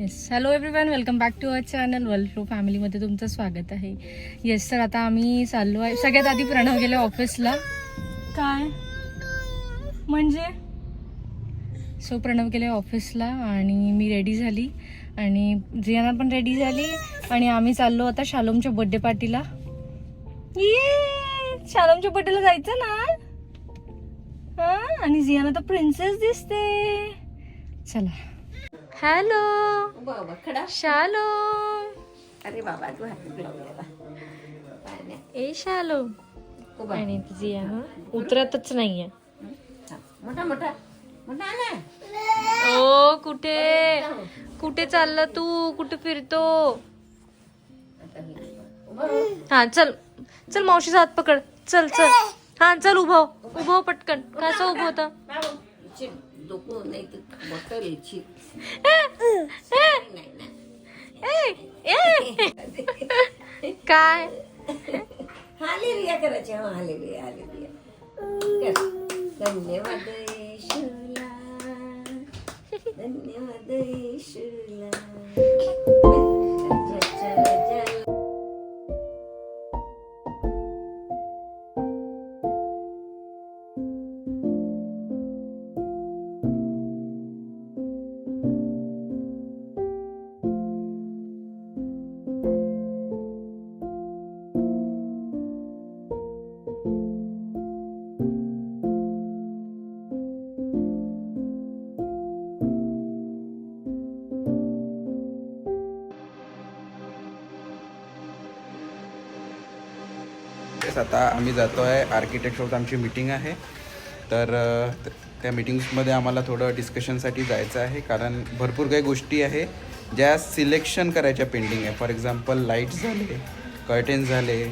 Yes hello everyone welcome back to our channel world flow फॅमिलीमध्ये तुमचं स्वागत आहे. येस सर आता आम्ही चाललो आहे. सगळ्यात आधी प्रणव गेले ऑफिसला. काय? म्हणजे? सो प्रणव गेले ऑफिसला आणि मी रेडी झाली. आणि जियाना पण रेडी झाली. आणि आम्ही चाललो आता शालोमच्या बड्डे पार्टीला ये शालोमच्या बड्डेला जायचं ना? हा? आणि जियाना तर प्रिन्सेस दिसते. चला. हॅलो. शालो अरे बाबा तू. ए शालो. आणि जियाना उतरतच नाहीये. मोठा मोठा. ओ कुठे? कुठे चालला तू? कुठे फिरतो? हो. हा चल. चल मावशीचा हात पकड. चल चल. हा चल उभा हो. उभा हो पटकन. कसं उभं होता? काय? हालेलुया करायचे. हा हालेलुया हालेलुया. धन्यवाद येशूला. धन्यवाद आता आम्ही जातो आहे आर्किटेक्टसोबत आमची मीटिंग आहे. तर त्या मीटिंग्समध्ये आम्हाला थोडं डिस्कशनसाठी जायचं आहे. कारण भरपूर काही गोष्टी आहे ज्या सिलेक्शन करायच्या पेंडिंग आहे. फॉर एक्झाम्पल लाईट्स झाले कर्टेन झाले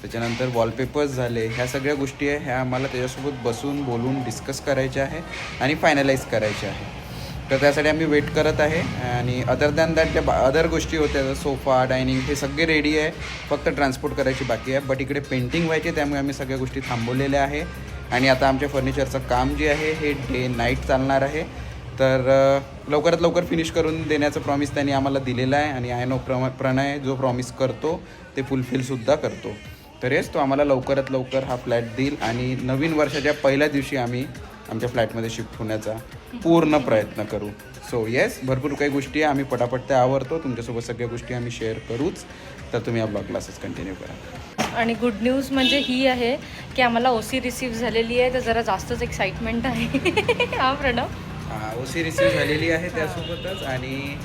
त्याच्यानंतर वॉलपेपर्स झाले. ह्या सगळ्या गोष्टी आहे. ह्या आम्हाला त्याच्यासोबत बसून बोलून डिस्कस करायच्या आहे आणि फायनलाइज करायच्या आहे. तर त्यासाठी आम्ही वेट करत आहे. आणि अदर दॅन दॅट ज्या अदर गोष्टी होत्या जसं सोफा डायनिंग हे सगळे रेडी आहे. फक्त ट्रान्सपोर्ट करायची बाकी आहे. बट इकडे पेंटिंग व्हायची त्यामुळे आम्ही सगळ्या गोष्टी थांबवलेल्या आहे. आणि आता आमच्या फर्निचरचं काम जे आहे हे डे नाईट चालणार आहे. तर लवकरात लवकर फिनिश करून देण्याचं प्रॉमिस त्यांनी आम्हाला दिलेलं आहे. आणि आय नो प्र प्रणय जो प्रॉमिस करतो ते फुलफिलसुद्धा करतो. तर येस तो आम्हाला लवकरात लवकर हा फ्लॅट देईल. आणि नवीन वर्षाच्या पहिल्या दिवशी आम्ही आमच्या फ्लॅटमध्ये शिफ्ट होण्याचा पूर्ण प्रयत्न करू. सो येस भरपूर काही गोष्टी आहे. आम्ही पटापट त्या आवडतो तुमच्यासोबत सगळ्या गोष्टी आम्ही शेअर करूच. तर तुम्ही या ब्लॉग क्लासेस कंटिन्यू करा. आणि गुड न्यूज म्हणजे ही आहे की आम्हाला ओसी रिसीव्ह झालेली आहे. तर जरा जास्तच एक्साइटमेंट आहे. हा प्रणव? ओ सी रिसीव झालेली आहे त्यासोबतच. आणि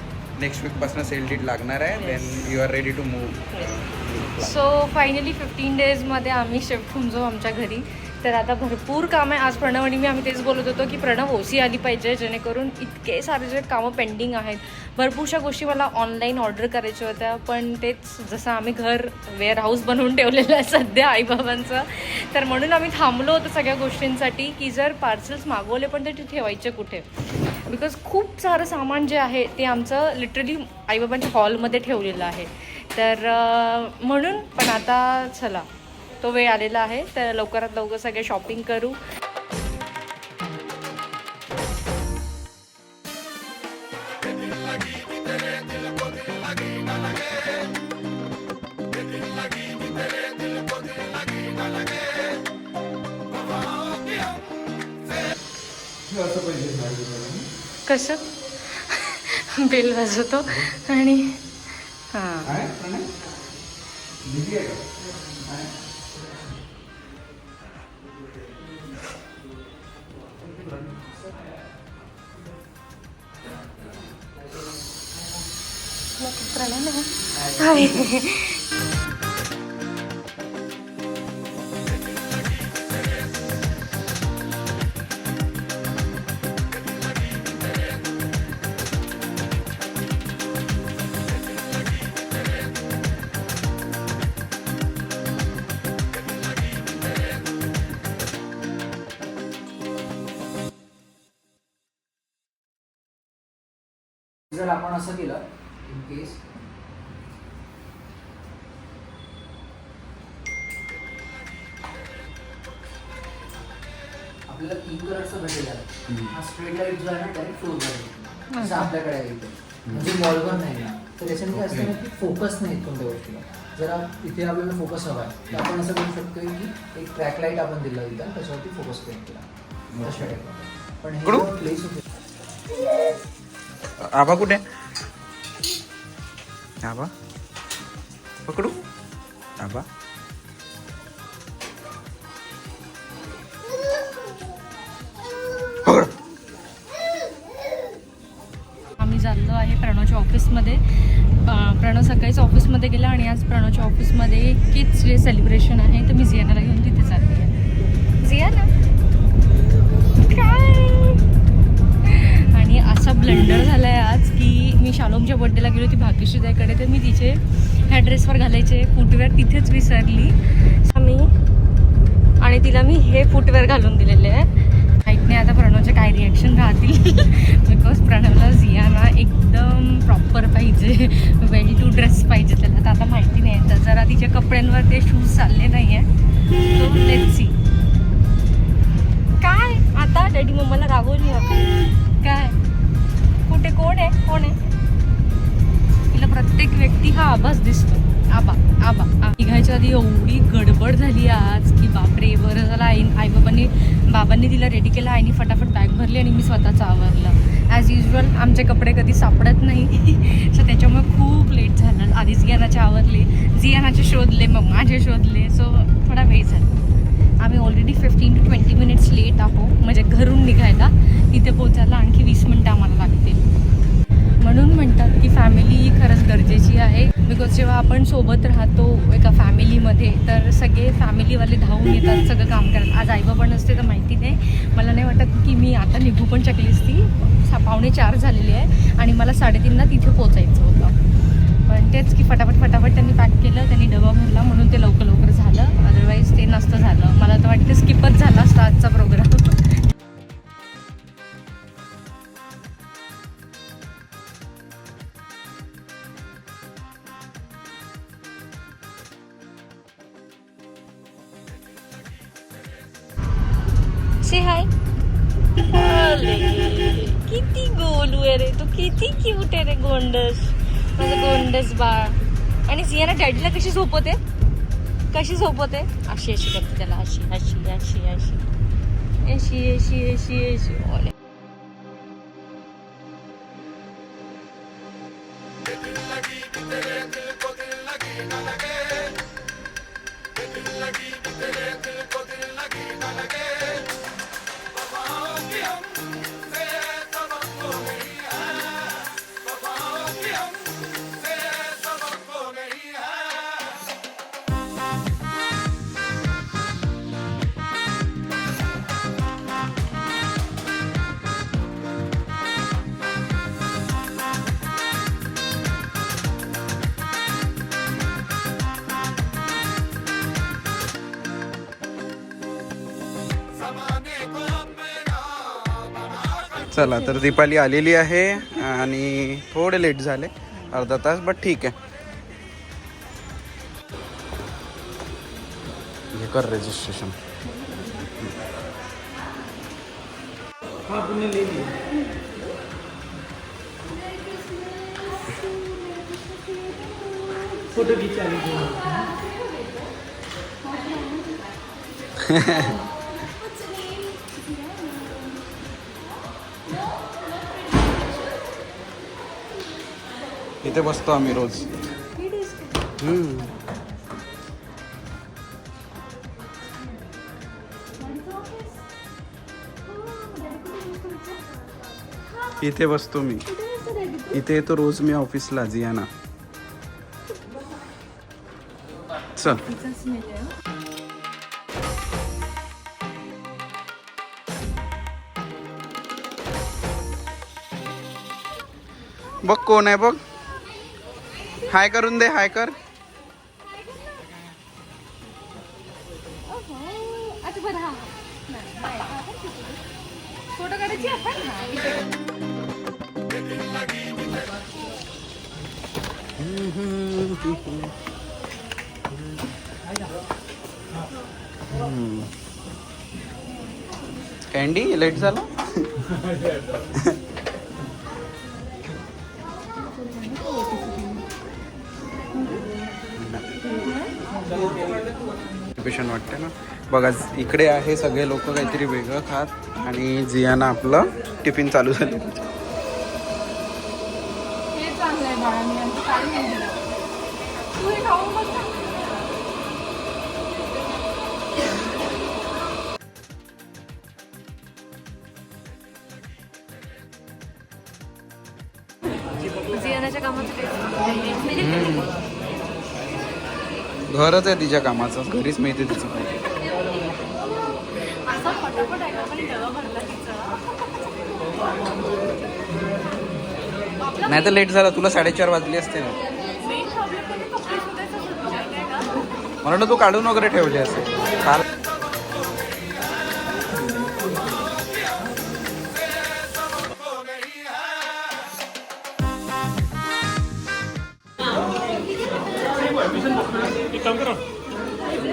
नेक्स्ट वीकपासून सेल डीट लागणार आहे. Then you are ready to move so finally fifteen डेजमध्ये आम्ही शिफ्ट होऊन जाऊ आमच्या घरी. तर आता भरपूर काम आहे. आज प्रणव आणि मी आम्ही तेच बोलत होतो की प्रणव ओसी आली पाहिजे जेणेकरून इतके सारे जे कामं पेंडिंग आहेत. भरपूरशा गोष्टी मला ऑनलाईन ऑर्डर करायच्या होत्या पण तेच जसं आम्ही घर वेअर हाऊस बनवून ठेवलेलं आहे सध्या आईबाबांचं तर म्हणून आम्ही थांबलो होतो सगळ्या गोष्टींसाठी की जर पार्सल्स मागवले पण ते ठेवायचे कुठे? बिकॉज खूप सारं सामान जे आहे ते आमचं लिटरली आईबाबांच्या हॉलमध्ये ठेवलेलं आहे. तर म्हणून पण आता चला. तो वेळ आलेला आहे तर लवकरात लवकर सगळे शॉपिंग करू. कसं? बेल वाजवतो आणि हां. Ay. जर आपण असं केलं इन केस आपल्याला तीन कलरचं भेटेल. हा स्ट्रेट लाइट जो आहे ना डायरेक्ट फ्लोरमध्ये जसं आपल्याकडे आहे इथे. म्हणजे मॉलवर नाही ना तर त्याच्याने काय असतं की फोकस नाही कोणत्या गोष्टीला. जर आप- इथे आपल्याला फोकस हवा आहे. तर आपण असं करू शकतो की एक ट्रॅक लाइट आपण दिला इथं त्याच्यावरती फोकस करून टाईप पण? हे प्लेस होते. आबा कुठे? आबा? पकडू? आबा? आम्ही चाललो आहे प्रणवच्या ऑफिसमध्ये. प्रणव सकाळीच ऑफिसमध्ये गेला आणि आज प्रणवच्या ऑफिसमध्ये किड्स डे सेलिब्रेशन आहे. तर मी जियानाला घेऊन तिथे चालली आहे जियाना? असा ब्लंडर झाला आहे आज की मी शालोमच्या बड्डेला गेलो होती भाग्यश्रीदाईकडे तर मी तिचे ह्या ड्रेसवर घालायचे फुटवेअर तिथेच विसरली. मी आणि तिला मी हे फुटवेअर घालून दिलेले आहे. माहीत नाही आता प्रणवचे काय रिॲक्शन राहतील? बिकॉज प्रणवला झियाना एकदम प्रॉपर पाहिजे. वेल टू ड्रेस पाहिजे त्याला. तर आता माहिती नाही तर जरा तिच्या कपड्यांवर ते शूज चालले नाही आहे सी काय? आता डॅडी मम्माला रागवली आपण. काय? कुठे कोण आहे? कोण आहे? तिला प्रत्येक व्यक्ती हा आभास दिसतो. आबा आबा निघायच्या आधी एवढी गडबड झाली आज की बापरे बरं झालं आई आई बाबांनी बाबांनी तिला रेडी केलं. आईनी फटाफट बॅग भरली आणि मी स्वतःच आवरलं. ॲज युजल आमचे कपडे कधी सापडत नाही. सो त्याच्यामुळे खूप लेट झालं. आधी जियानाचे आवरले. जियानाचे शोधले मग माझे शोधले. सो थोडा वेळ झाला. आम्ही already fifteen to twenty minutes late आहो म्हणजे घरून निघायला. तिथे पोचायला आणखी वीस मिनटं आम्हाला लागतील म्हणून म्हणतात की फॅमिली ही खरंच गरजेची आहे. बिकॉज जेव्हा आपण सोबत राहतो एका फॅमिलीमध्ये तर सगळे फॅमिलीवाले धावून येतात सगळं काम करतात आज आईबाबा नसते तर माहिती नाही. मला नाही वाटत की मी आता निघू पण शकली असती. सा पावणे चार झालेली आहे आणि मला साडेतीनला तिथे पोचायचं होतं. पण तेच की फटाफट फटाफट त्यांनी पॅक केलं त्यांनी डबा भरला म्हणून ते लवकर लवकर झालं. डॅडीला कशी झोपवते कशी झोपवते अशी अशी करते त्याला अशी अशी अशी अशी. अशी अशी अशी अशी. ओले. चला तर दीपाली आलेली आहे आणि थोडे लेट झाले अर्धा तास बट ठीक आहे. हे कर रजिस्ट्रेशन फोटो इथे बसतो आम्ही रोज. इथे बसतो मी. इथे येतो रोज मी ऑफिसला जियाना. चल. बघ कोण आहे बघ हाय करून दे हाय कर कॅन्डी लेट झाला एंटिसिपेशन वाटते ना. बघा इकडे आहे सगळे लोक काहीतरी वेगळं खात आणि जियानं आपलं टिफिन चालू झालं. चांगलं आहे घरच आहे तिच्या कामाचं घरीच मिळते तिचं. नाही तर लेट झाला तुला साडेचार वाजली असते. ना म्हणजे का? मला वाटलं तू काढून वगैरे ठेवले असे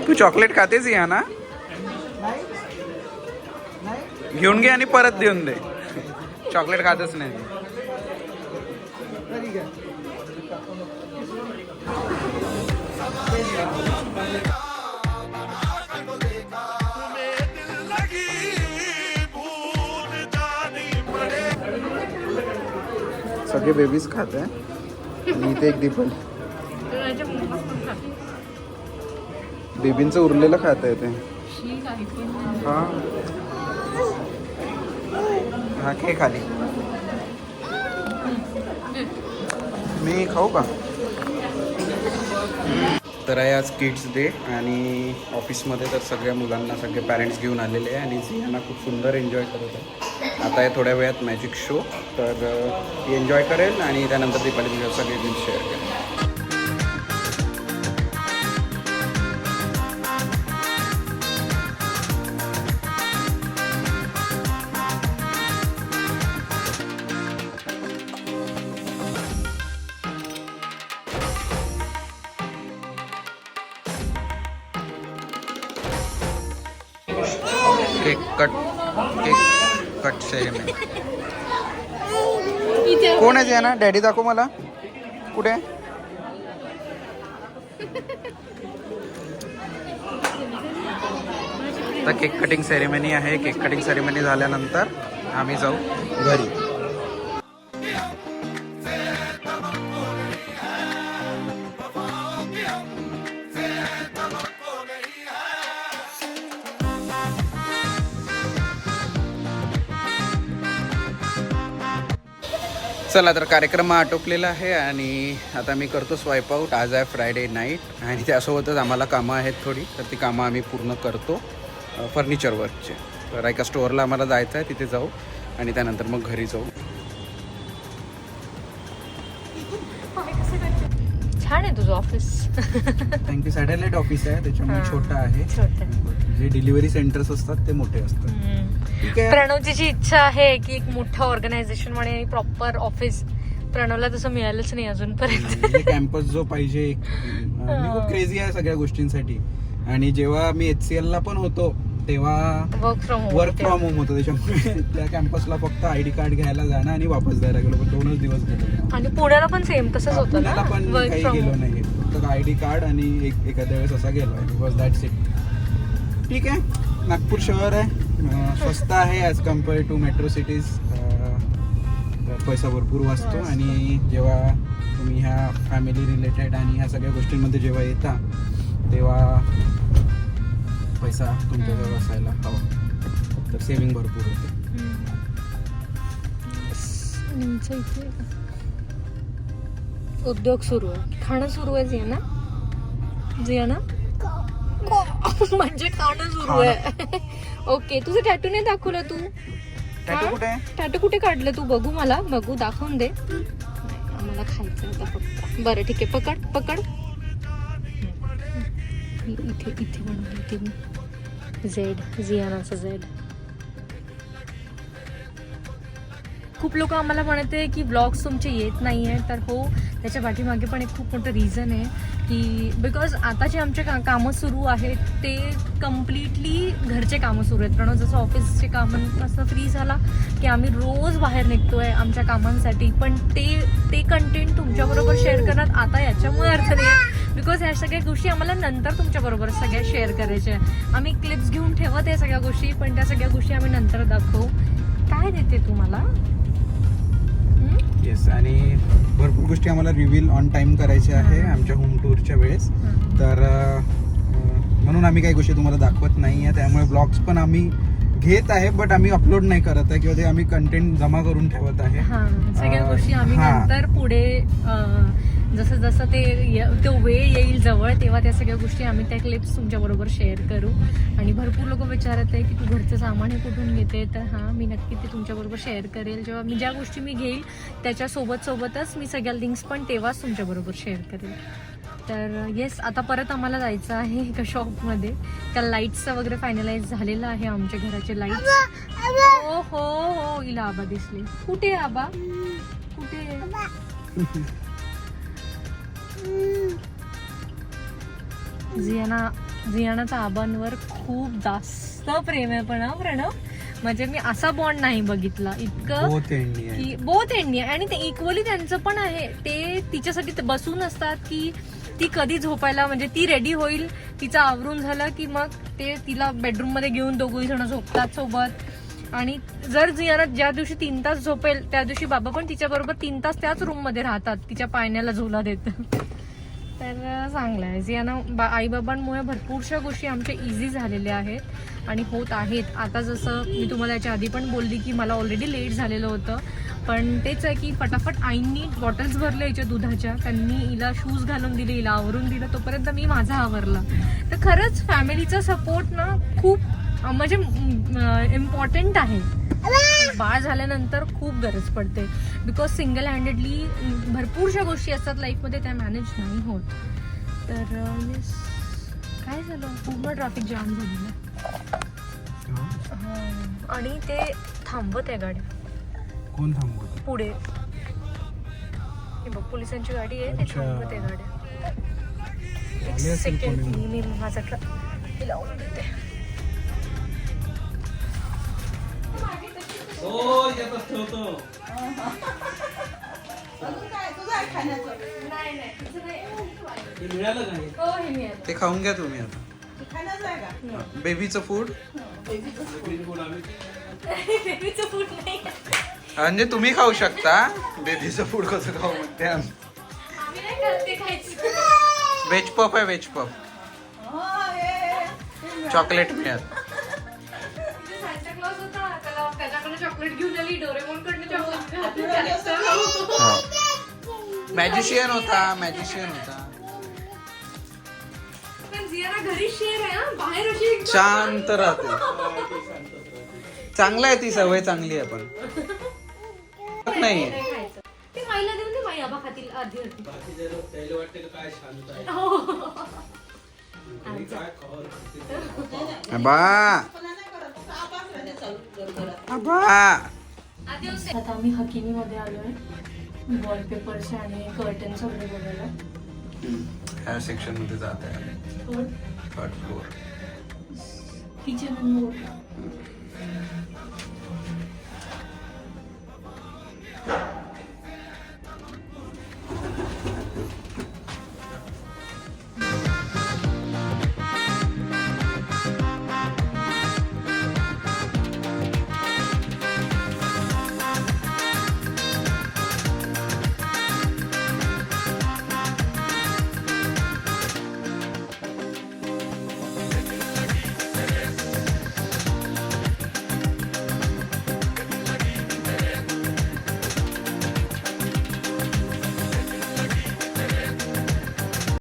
तू चॉकलेट खातेच या ना घेऊन घे आणि परत देऊन दे. चॉकलेट खातच नाही. सगळे बेबीज खात आहे. आणि इथे एक दीपल बेबींचं उरलेलं खाता आहे ते. हा. हा घे खाली. मी खाऊ का? तर आहे आज किड्स डे आणि ऑफिसमध्ये तर सगळ्या मुलांना सगळे पॅरेंट्स घेऊन आलेले आहे आणि सिंहांना खूप सुंदर एन्जॉय करत आहे. आता आहे थोड्या वेळात मॅजिक शो तर ती एन्जॉय करेल आणि त्यानंतर दीपाली तुझ्या सगळे दिन शेअर करेल. कोण आहे ना डॅडी दाखव मला. कुठे? आहे? केक कटिंग सेरेमनी आहे. केक कटिंग सेरेमनी झाल्यानंतर आम्ही जाऊ घरी. चला तर कार्यक्रम आटोपलेला आहे आणि आता मी करतो स्वाईप आऊट आज आहे फ्रायडे नाईट आणि त्यासोबतच आम्हाला कामं आहेत थोडी. तर ती कामं आम्ही पूर्ण करतो फर्निचर वर्कचे तर एका स्टोअरला आम्हाला जायचं आहे तिथे जाऊ आणि त्यानंतर मग घरी जाऊ. छान आहे तुझं ऑफिस थँक्यू सॅटेलाइट ऑफिस आहे त्याच्यामुळे. छोटं आहे. जे डिलिव्हरी सेंटर्स असतात ते मोठे असतात. जी इच्छा आहे की एक मोठं ऑर्गनायझेशन म्हणे प्रॉपर ऑफिस प्रणवला तसं मिळालंच नाही अजूनपर्यंत. कॅम्पस जो पाहिजे मी खूप क्रेझी आहे सगळ्या गोष्टींसाठी. आणि जेव्हा मी एच सी ला पण होतो तेव्हा work from work from home होतं. त्याच्यामुळे त्या कॅम्पसला फक्त आय डी कार्ड घ्यायला जाणं आणि वापस जायला गेलो. पण दोनच दिवस गेलो. आणि पुण्याला पण सेम तसंच होतं ना? पण काही गेलो नाही फक्त आय डी कार्ड आणि एखाद्या वेळेस असा गेलो. बिकॉज दॅट्स इट ठीक आहे. नागपूर शहर आहे. स्वस्त आहे as compare to metro cities पैसा भरपूर वाचतो आणि जेव्हा तुम्ही ह्या फॅमिली रिलेटेड आणि ह्या सगळ्या गोष्टींमध्ये जेव्हा येता तेव्हा पैसा तुमच्याजवळ असायला हवा. तर सेविंग भरपूर होते. उद्योग सुरू आहे. खाणं सुरू आहे जे ना जे ना म्हणजे खाणं सुरू आहे. ओके तुझं टॅटू नाही दाखवलं तू? टॅटू कुठे? आहे टॅटू कुठे काढलं तू? बघू मला बघू दाखवून दे. आम्हाला खायचं फक्त. बरं ठीक आहे पकड पकड. इथे इथे बनवली ती मी. झेड झियानाचं झेड खूप लोक आम्हाला म्हणते की ब्लॉग्स तुमचे येत नाही आहे तर हो त्याच्या पाठीमागे पण एक खूप मोठं रिझन आहे की बिकॉज आता जे आमचे का कामं सुरू आहेत ते कम्प्लिटली घरचे कामं सुरू आहेत. कारण जसं ऑफिसचे कामांपासून फ्री झाला की आम्ही रोज बाहेर निघतो आहे आमच्या कामांसाठी. पण ते ते कंटेंट तुमच्याबरोबर शेअर करण्यात आता याच्यामुळे अर्थ नाही आहे बिकॉज ह्या सगळ्या गोष्टी आम्हाला नंतर तुमच्याबरोबर सगळ्या शेअर करायच्या आहे. आम्ही क्लिप्स घेऊन ठेवत आहे सगळ्या गोष्टी पण त्या सगळ्या गोष्टी आम्ही नंतर दाखवू. काय देते तुम्हाला? येस आणि भरपूर गोष्टी आम्हाला रिव्हील ऑन टाइम करायच्या आहे आमच्या होम टूरच्या वेळेस. तर म्हणून आम्ही काही गोष्टी तुम्हाला दाखवत नाही आहे. त्यामुळे ब्लॉग्स पण आम्ही घेत आहे बट आम्ही अपलोड नाही करत आहे किंवा ते आम्ही कंटेंट जमा करून ठेवत आहे. हा सगळ्या गोष्टी आम्ही. नंतर पुढे जसं जसं ते य- तो वेळ येईल जवळ तेव्हा त्या सगळ्या गोष्टी आम्ही त्या क्लिप्स तुमच्याबरोबर शेअर करू. आणि भरपूर लोक विचारत आहे की तू घरचं सामान हे कुठून घेते? तर हां मी नक्की ते तुमच्याबरोबर शेअर करेल. जेव्हा मी ज्या गोष्टी मी घेईल त्याच्यासोबत सोबतच मी सगळ्या लिंक्स पण तेव्हाच तुमच्याबरोबर शेअर करेल. तर येस आता परत आम्हाला जायचं आहे एका शॉपमध्ये त्या लाईट्सचं वगैरे फायनलाइज झालेलं आहे आमच्या घराचे लाईट्स हो हो हो हिला आबा दिसले. कुठे आहे आबा? कुठे जियाना जियानाचा आबांवर खूप जास्त प्रेम आहे पण प्रणव? म्हणजे मी असा बॉन्ड नाही बघितला. इतकं. की बोथ एंडी आहे आणि ते इक्वली त्यांचं पण आहे. ते तिच्यासाठी ते बसून असतात की ती कधी झोपायला म्हणजे ती रेडी होईल तिचं आवरून झालं की मग ते तिला बेडरूममध्ये घेऊन दोघही जण झोपतात सोबत. आणि जर जियाना ज्या दिवशी तीन तास झोपेल त्या दिवशी बाबा पण तिच्या बरोबर तीन तास त्याच रूममध्ये राहतात. तिच्या पायण्याला झोला देत. तर चांगलं आहे. जियाना बा आईबाबांमुळे भरपूरशा गोष्टी आमच्या इझी झालेल्या आहेत आणि होत आहेत. आता जसं मी तुम्हाला याच्या आधी पण बोलली की मला ऑलरेडी लेट झालेलं होतं. पण तेच आहे की फटाफट आईंनी बॉटल्स भरल्या याच्या दुधाच्या. त्यांनी हिला शूज घालून दिले हिला आवरून दिलं. तोपर्यंत मी माझा आवरला. तर खरंच फॅमिलीचा सपोर्ट ना खूप म्हणजे इम्पॉर्टंट आहे. बाळ झाल्यानंतर खूप गरज पडते. बिकॉज सिंगल हँडेडली भरपूरशा गोष्टी असतात लाईफमध्ये त्या मॅनेज नाही होत. तर येस काय झालं? पूर्ण ट्रॅफिक जाम झालेलं. आणि ते थांबवत आहे गाडी कोण थांबवत? पुढे. हे बघ पोलिसांची गाडी आहे ते. थांबवत आहे गाड्या. एक सेकंड. मी माझा ट्र- हे लावून देते. हो हे ते खाऊन घ्या तुम्ही आता. बेबीचं फूड? बेबीचं फूड नाही. म्हणजे तुम्ही खाऊ शकता. बेबीचं फूड कसं खाऊ म्हणते आम्ही. आम्ही नाही खात ते खायचं. व्हेज पफ आहे व्हेज पफ चॉकलेट मिळत मॅजिशियन होता मॅजिशियन होता. पण जियाना घरी शेर आहे हा? बाहेर अशी एकदम- शांत राहते. चांगलं आहे ती सवय चांगली आहे पण. नाही. बा आता आम्ही हकिमीमध्ये आलोय. वॉलपेपर्स आणि कर्टन्स वगैरे बघायला. ह्या सेक्शनमध्ये जात आहे थर्ड फ्लोअर किचन